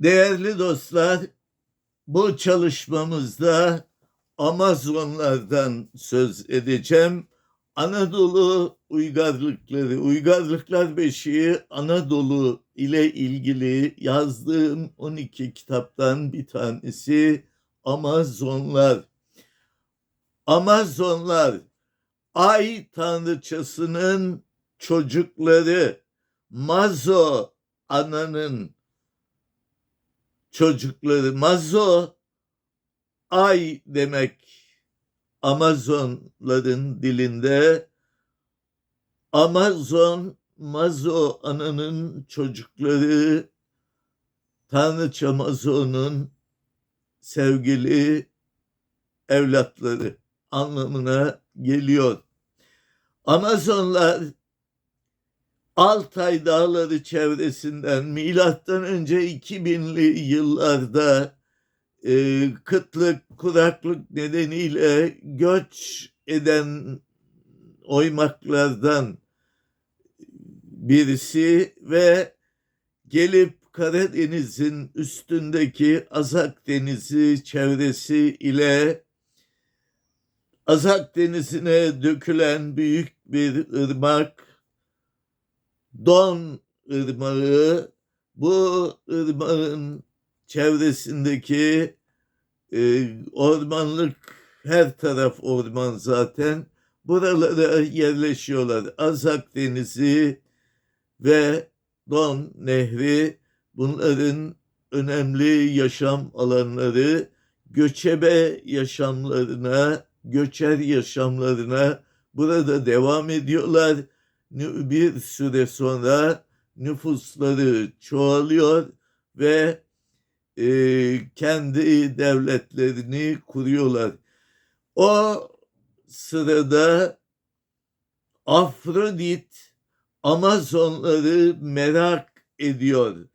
Değerli dostlar, bu çalışmamızda Amazonlardan söz edeceğim. Anadolu uygarlıkları, uygarlıklar beşiği Anadolu ile ilgili yazdığım 12 kitaptan bir tanesi Amazonlar. Amazonlar ay tanrıçasının çocukları Mazo ananın çocukları Mazo ay demek Amazonların dilinde Amazon Mazo ananın çocukları Tanrıça Mazo'nun sevgili evlatları anlamına geliyor. Amazonlar Altay Dağları çevresinden milattan önce 2000'li yıllarda e, kıtlık, kuraklık nedeniyle göç eden oymaklardan birisi ve gelip Karadeniz'in üstündeki Azak Denizi çevresi ile Azak Denizi'ne dökülen büyük bir ırmak Don Irmağı bu ırmağın çevresindeki e, ormanlık her taraf orman zaten buralara yerleşiyorlar. Azak Denizi ve Don Nehri bunların önemli yaşam alanları göçebe yaşamlarına, göçer yaşamlarına burada devam ediyorlar. Bir süre sonra nüfusları çoğalıyor ve e, kendi devletlerini kuruyorlar. O sırada Afrodit Amazonları merak ediyor.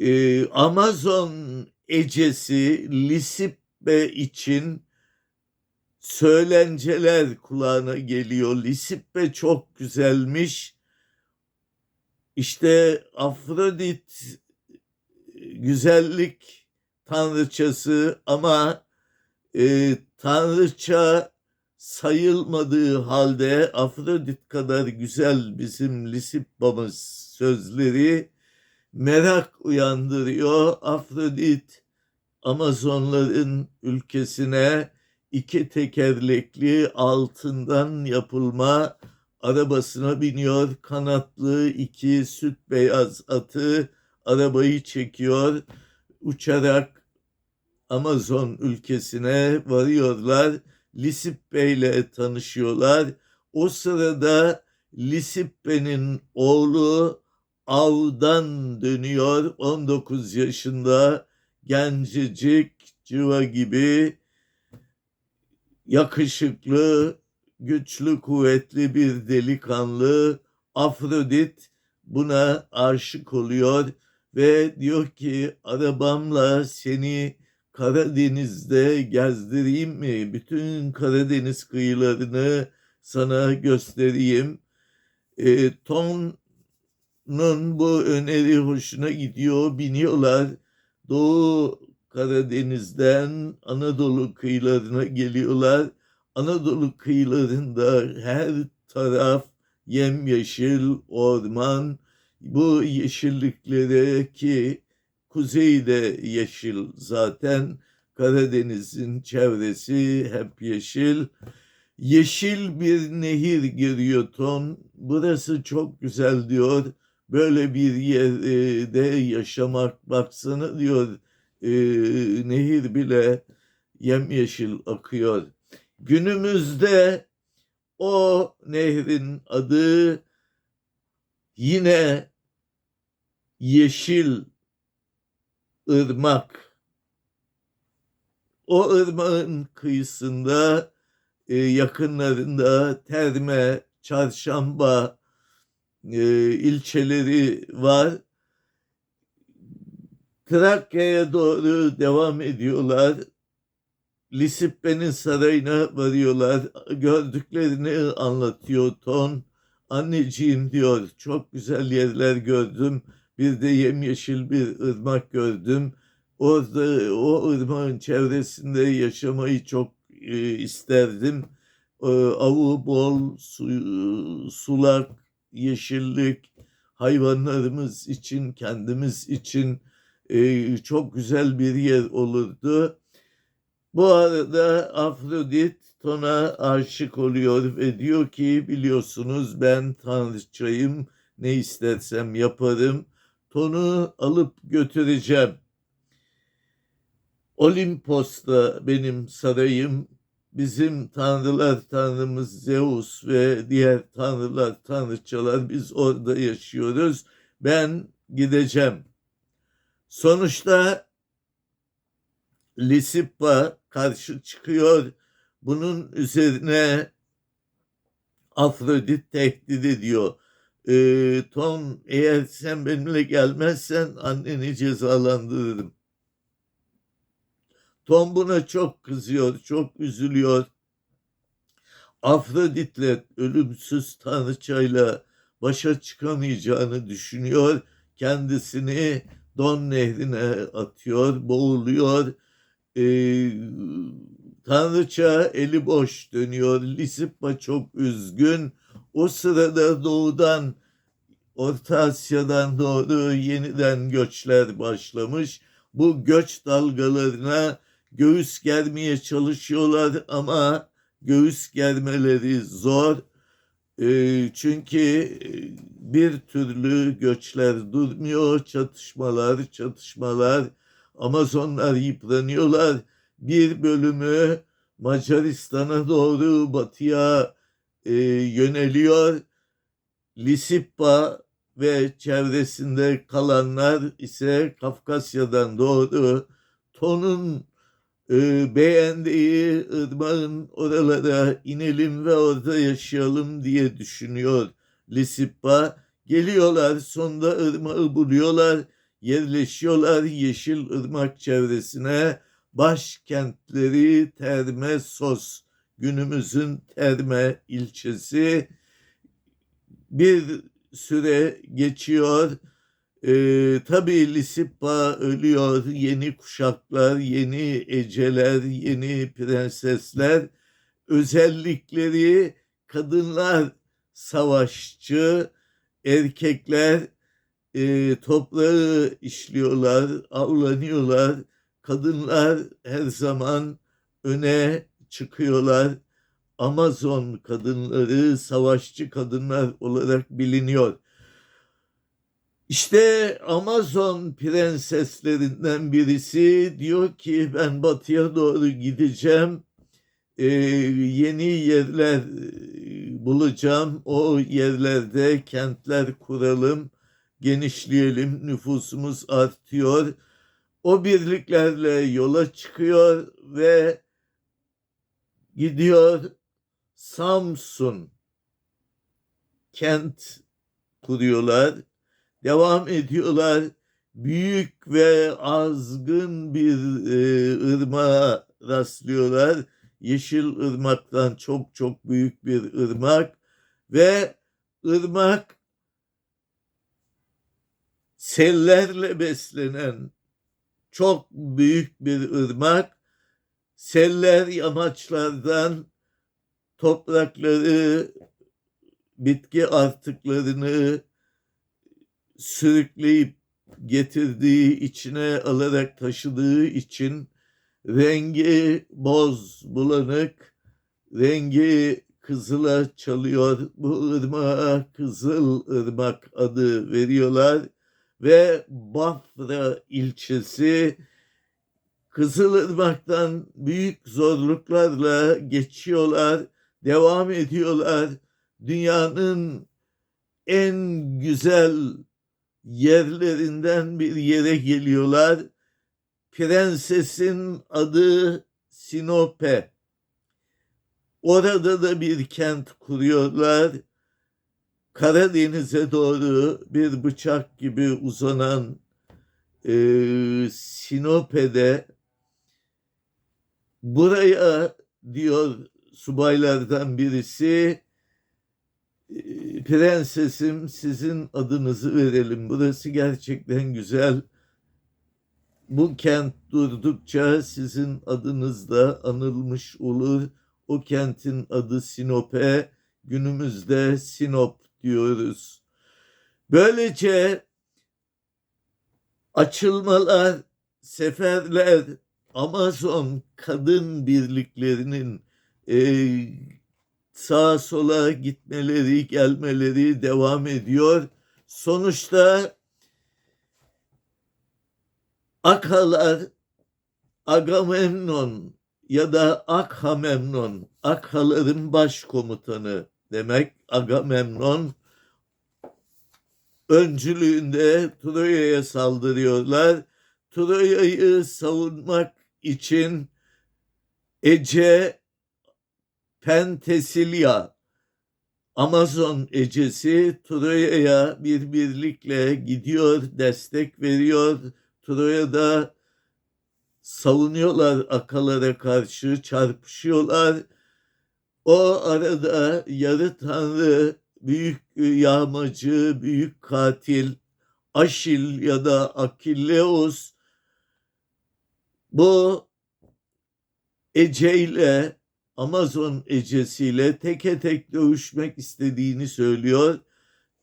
Ee, Amazon ecesi Lisippe için söylenceler kulağına geliyor. Lisippe çok güzelmiş. İşte Afrodit güzellik tanrıçası ama e, tanrıça sayılmadığı halde Afrodit kadar güzel bizim Lisippa'mız sözleri merak uyandırıyor. Afrodit Amazonların ülkesine iki tekerlekli altından yapılma arabasına biniyor. Kanatlı iki süt beyaz atı arabayı çekiyor. Uçarak Amazon ülkesine varıyorlar. Lisippe ile tanışıyorlar. O sırada Lisippe'nin oğlu avdan dönüyor. 19 yaşında gencecik cıva gibi yakışıklı, güçlü, kuvvetli bir delikanlı Afrodit buna aşık oluyor ve diyor ki arabamla seni Karadeniz'de gezdireyim mi? Bütün Karadeniz kıyılarını sana göstereyim. E, Ton'un bu öneri hoşuna gidiyor. Biniyorlar. Doğu Karadeniz'den Anadolu kıyılarına geliyorlar. Anadolu kıyılarında her taraf yemyeşil orman. Bu yeşilliklere ki kuzeyde yeşil zaten Karadeniz'in çevresi hep yeşil. Yeşil bir nehir giriyor Ton. Burası çok güzel diyor. Böyle bir yerde yaşamak baksana diyor. E, nehir bile yemyeşil akıyor. Günümüzde o nehrin adı yine yeşil ırmak. O ırmağın kıyısında e, yakınlarında Terme, Çarşamba e, ilçeleri var. Trakya'ya doğru devam ediyorlar. Lisippe'nin sarayına varıyorlar. Gördüklerini anlatıyor Ton. Anneciğim diyor çok güzel yerler gördüm. Bir de yemyeşil bir ırmak gördüm. Orada o ırmağın çevresinde yaşamayı çok e, isterdim. E, avu bol, su, sulak, yeşillik, hayvanlarımız için, kendimiz için e, çok güzel bir yer olurdu. Bu arada Afrodit Ton'a aşık oluyor ve diyor ki biliyorsunuz ben tanrıçayım ne istersem yaparım. Ton'u alıp götüreceğim. Olimpos'ta benim sarayım, bizim tanrılar tanrımız Zeus ve diğer tanrılar tanrıçalar biz orada yaşıyoruz. Ben gideceğim. Sonuçta Lisippa karşı çıkıyor. Bunun üzerine Afrodit tehdit ediyor. E, Tom eğer sen benimle gelmezsen anneni cezalandırırım. Tom buna çok kızıyor, çok üzülüyor. Afrodit'le ölümsüz tanrıçayla başa çıkamayacağını düşünüyor. Kendisini Don nehrine atıyor, boğuluyor. Ee, tanrıça eli boş dönüyor. Lisippa çok üzgün. O sırada doğudan Orta Asya'dan doğru yeniden göçler başlamış. Bu göç dalgalarına göğüs germeye çalışıyorlar ama göğüs germeleri zor. E, çünkü bir türlü göçler durmuyor, çatışmalar, çatışmalar. Amazonlar yıpranıyorlar. Bir bölümü Macaristan'a doğru batıya e, yöneliyor. Lisippa ve çevresinde kalanlar ise Kafkasya'dan doğru Ton'un e, beğendiği ırmağın oralara inelim ve orada yaşayalım diye düşünüyor Lisippa. Geliyorlar sonunda ırmağı buluyorlar, yerleşiyorlar Yeşil ırmak çevresine. Başkentleri Termesos, günümüzün Terme ilçesi. Bir süre geçiyor. Ee, tabii Lisippa ölüyor. Yeni kuşaklar, yeni eceler, yeni prensesler. Özellikleri kadınlar savaşçı, erkekler e, toprağı işliyorlar, avlanıyorlar. Kadınlar her zaman öne çıkıyorlar. Amazon kadınları savaşçı kadınlar olarak biliniyor. İşte Amazon prenseslerinden birisi diyor ki ben batıya doğru gideceğim. Ee, yeni yerler e, bulacağım. O yerlerde kentler kuralım, genişleyelim, nüfusumuz artıyor. O birliklerle yola çıkıyor ve gidiyor Samsun kent kuruyorlar. Devam ediyorlar. Büyük ve azgın bir e, ırmağa rastlıyorlar. Yeşil ırmaktan çok çok büyük bir ırmak ve ırmak sellerle beslenen çok büyük bir ırmak. Seller yamaçlardan toprakları, bitki artıklarını sürükleyip getirdiği, içine alarak taşıdığı için rengi boz, bulanık, rengi kızıla çalıyor. Bu ırmağa Kızıl Irmak adı veriyorlar ve Bafra ilçesi Kızılırmak'tan büyük zorluklarla geçiyorlar, devam ediyorlar. Dünyanın en güzel yerlerinden bir yere geliyorlar. Prensesin adı Sinope. Orada da bir kent kuruyorlar. Karadeniz'e doğru bir bıçak gibi uzanan e, Sinope'de buraya diyor subaylardan birisi Prensesim sizin adınızı verelim. Burası gerçekten güzel. Bu kent durdukça sizin adınız da anılmış olur. O kentin adı Sinop'e, günümüzde Sinop diyoruz. Böylece açılmalar, seferler, Amazon kadın birliklerinin e, sağa sola gitmeleri, gelmeleri devam ediyor. Sonuçta Akalar Agamemnon ya da Akhamemnon, Akhaların başkomutanı demek Agamemnon öncülüğünde Troya'ya saldırıyorlar. Troya'yı savunmak için Ece Pentesilya Amazon Ecesi Troya'ya bir birlikle gidiyor, destek veriyor. Troya'da savunuyorlar akalara karşı, çarpışıyorlar. O arada yarı tanrı, büyük yağmacı, büyük katil Aşil ya da Akilleus bu Ece ile Amazon ecesiyle teke tek dövüşmek istediğini söylüyor.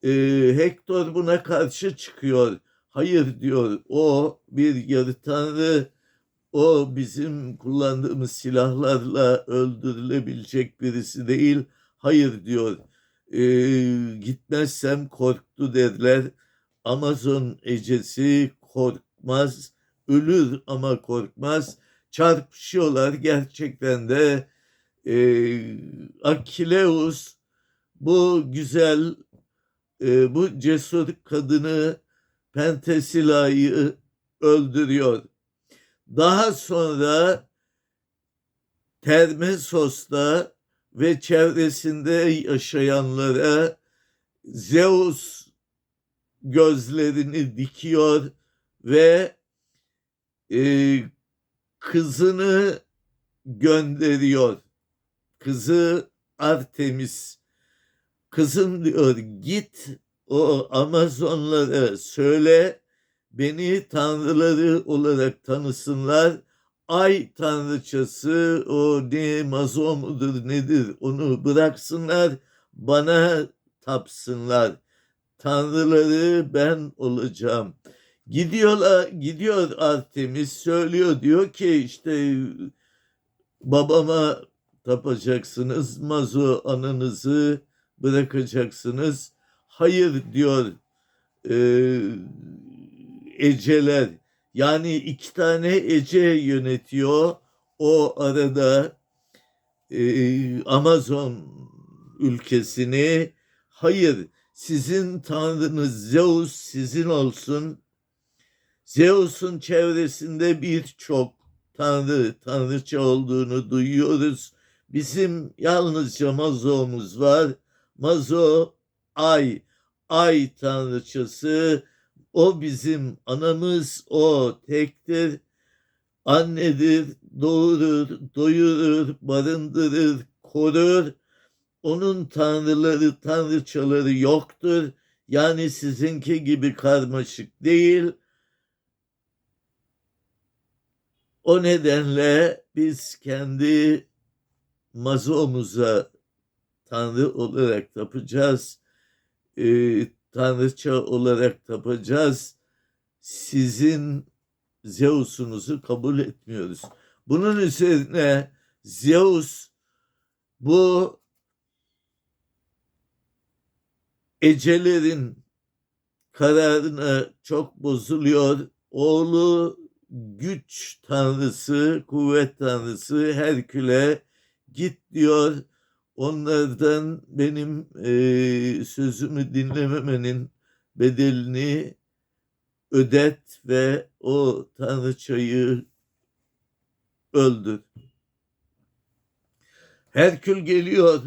Ee, Hector buna karşı çıkıyor. Hayır diyor o bir yarı tanrı o bizim kullandığımız silahlarla öldürülebilecek birisi değil. Hayır diyor e, gitmezsem korktu derler. Amazon ecesi korkmaz, ölür ama korkmaz. Çarpışıyorlar gerçekten de e, Akileus bu güzel, e, bu cesur kadını Pentesila'yı öldürüyor. Daha sonra Termesos'ta ve çevresinde yaşayanlara Zeus gözlerini dikiyor ve e, kızını gönderiyor. Kızı Artemis. Kızım diyor git o Amazonlara söyle beni tanrıları olarak tanısınlar. Ay tanrıçası o ne mazo mudur nedir onu bıraksınlar bana tapsınlar. Tanrıları ben olacağım. Gidiyorlar, gidiyor Artemis söylüyor diyor ki işte babama tapacaksınız, mazo ananızı bırakacaksınız. Hayır diyor e, Eceler. Yani iki tane Ece yönetiyor. O arada e, Amazon ülkesini. Hayır sizin tanrınız Zeus sizin olsun. Zeus'un çevresinde birçok tanrı, tanrıça olduğunu duyuyoruz. Bizim yalnızca Mazo'muz var. Mazo ay, ay tanrıçası. O bizim anamız, o tektir. Annedir, doğurur, doyurur, barındırır, korur. Onun tanrıları, tanrıçaları yoktur. Yani sizinki gibi karmaşık değil. O nedenle biz kendi mazomuza tanrı olarak tapacağız. E, tanrıça olarak tapacağız. Sizin Zeus'unuzu kabul etmiyoruz. Bunun üzerine Zeus bu ecelerin kararına çok bozuluyor. Oğlu güç tanrısı, kuvvet tanrısı Herkül'e git diyor. Onlardan benim e, sözümü dinlememenin bedelini ödet ve o tanrıçayı öldür. Herkül geliyor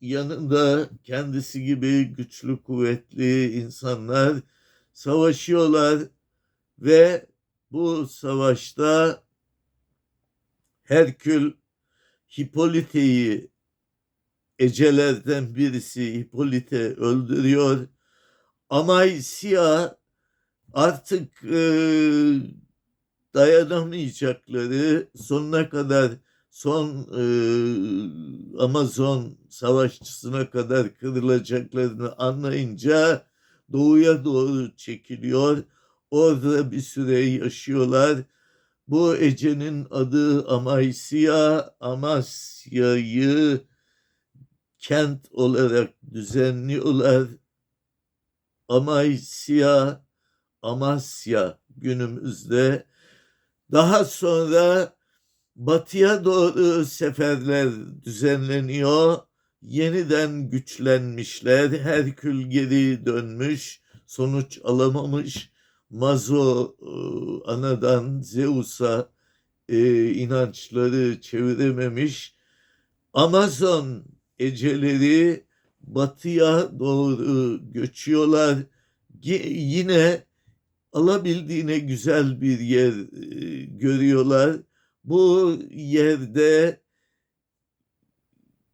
yanında kendisi gibi güçlü kuvvetli insanlar savaşıyorlar ve bu savaşta Herkül Hipolite'yi Ecelerden birisi Hippolyte öldürüyor. Amaysia artık e, dayanamayacakları sonuna kadar son e, Amazon savaşçısına kadar kırılacaklarını anlayınca doğuya doğru çekiliyor. Orada bir süre yaşıyorlar. Bu Ece'nin adı Amasya, Amasya'yı kent olarak düzenliyorlar. Amasya, Amasya günümüzde. Daha sonra batıya doğru seferler düzenleniyor. Yeniden güçlenmişler. Herkül geri dönmüş. Sonuç alamamış. Mazo e, anadan Zeus'a e, inançları çevirememiş. Amazon eceleri batıya doğru göçüyorlar. Ge- yine alabildiğine güzel bir yer e, görüyorlar. Bu yerde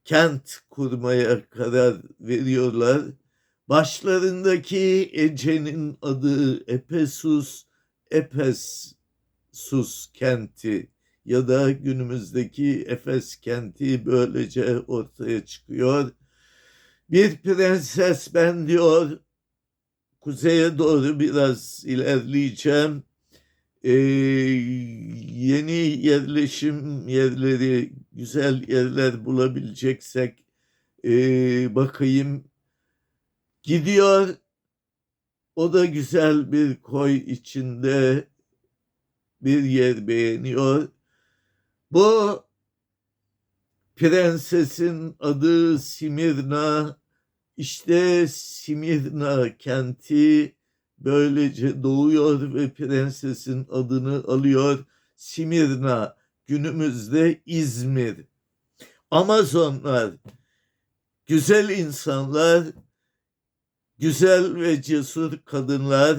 kent kurmaya karar veriyorlar. Başlarındaki Ece'nin adı Epesus, Epessus kenti ya da günümüzdeki Efes kenti böylece ortaya çıkıyor. Bir prenses ben diyor kuzeye doğru biraz ilerleyeceğim. Ee, yeni yerleşim yerleri, güzel yerler bulabileceksek ee, bakayım. Gidiyor. O da güzel bir koy içinde bir yer beğeniyor. Bu prensesin adı Simirna. İşte Simirna kenti böylece doğuyor ve prensesin adını alıyor. Simirna günümüzde İzmir. Amazonlar güzel insanlar, güzel ve cesur kadınlar.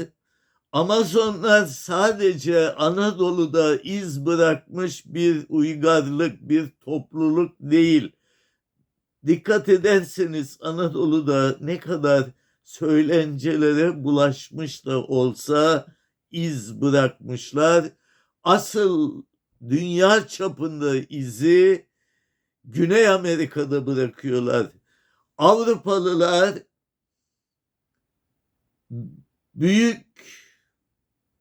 Amazonlar sadece Anadolu'da iz bırakmış bir uygarlık, bir topluluk değil. Dikkat ederseniz Anadolu'da ne kadar söylencelere bulaşmış da olsa iz bırakmışlar. Asıl dünya çapında izi Güney Amerika'da bırakıyorlar. Avrupalılar büyük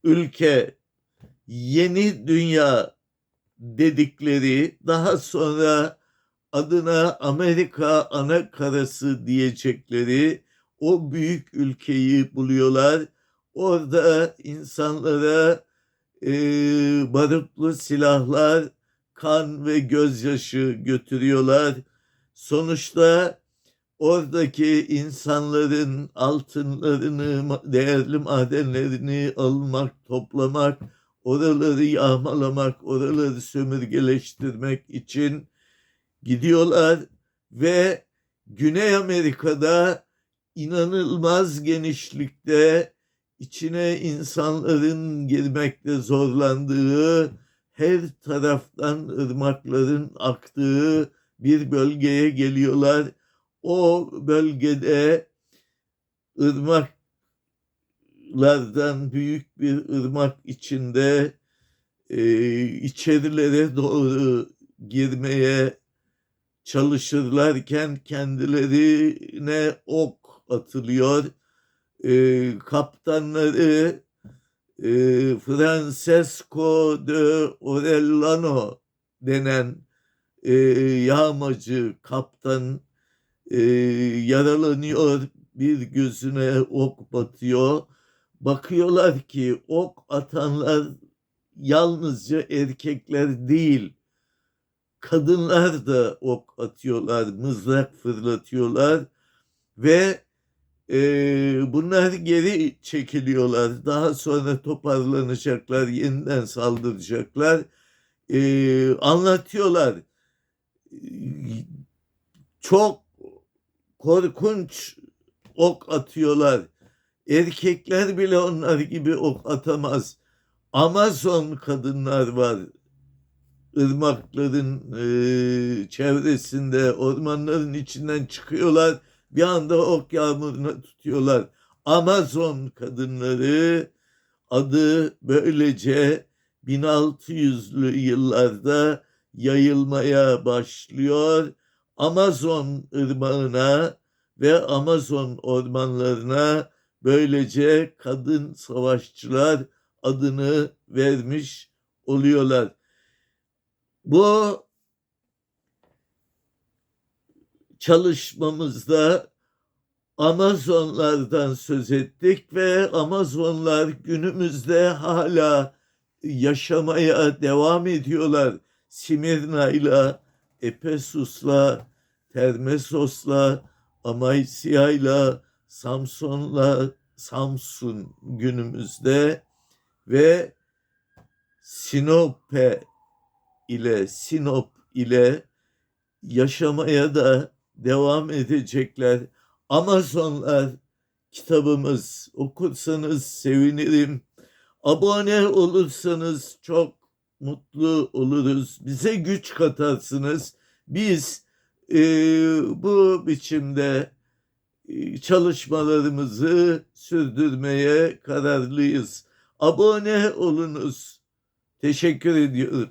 ülke, yeni dünya dedikleri daha sonra adına Amerika ana karası diyecekleri o büyük ülkeyi buluyorlar. Orada insanlara e, barutlu silahlar, kan ve gözyaşı götürüyorlar. Sonuçta oradaki insanların altınlarını, değerli madenlerini almak, toplamak, oraları yağmalamak, oraları sömürgeleştirmek için gidiyorlar ve Güney Amerika'da inanılmaz genişlikte içine insanların girmekte zorlandığı, her taraftan ırmakların aktığı bir bölgeye geliyorlar. O bölgede ırmaklardan büyük bir ırmak içinde e, içerilere doğru girmeye çalışırlarken kendilerine ok atılıyor. E, kaptanları e, Francesco de Orellano denen e, yağmacı kaptan e, yaralanıyor. Bir gözüne ok batıyor. Bakıyorlar ki ok atanlar yalnızca erkekler değil kadınlar da ok atıyorlar, mızrak fırlatıyorlar ve e, bunlar geri çekiliyorlar. Daha sonra toparlanacaklar, yeniden saldıracaklar. E, anlatıyorlar. Çok korkunç ok atıyorlar. Erkekler bile onlar gibi ok atamaz. Amazon kadınlar var ırmakların e, çevresinde, ormanların içinden çıkıyorlar. Bir anda ok yağmuruna tutuyorlar. Amazon kadınları adı böylece 1600'lü yıllarda yayılmaya başlıyor. Amazon ırmağına ve Amazon ormanlarına böylece kadın savaşçılar adını vermiş oluyorlar. Bu çalışmamızda Amazonlardan söz ettik ve Amazonlar günümüzde hala yaşamaya devam ediyorlar. Simirna'yla, Ephesus'la, Termesos'la, Amasya'yla, Samson'la, Samsun günümüzde ve Sinope ile Sinop ile yaşamaya da devam edecekler. Amazonlar kitabımız okursanız sevinirim. Abone olursanız çok mutlu oluruz. Bize güç katarsınız. Biz e, bu biçimde e, çalışmalarımızı sürdürmeye kararlıyız. Abone olunuz. Teşekkür ediyorum.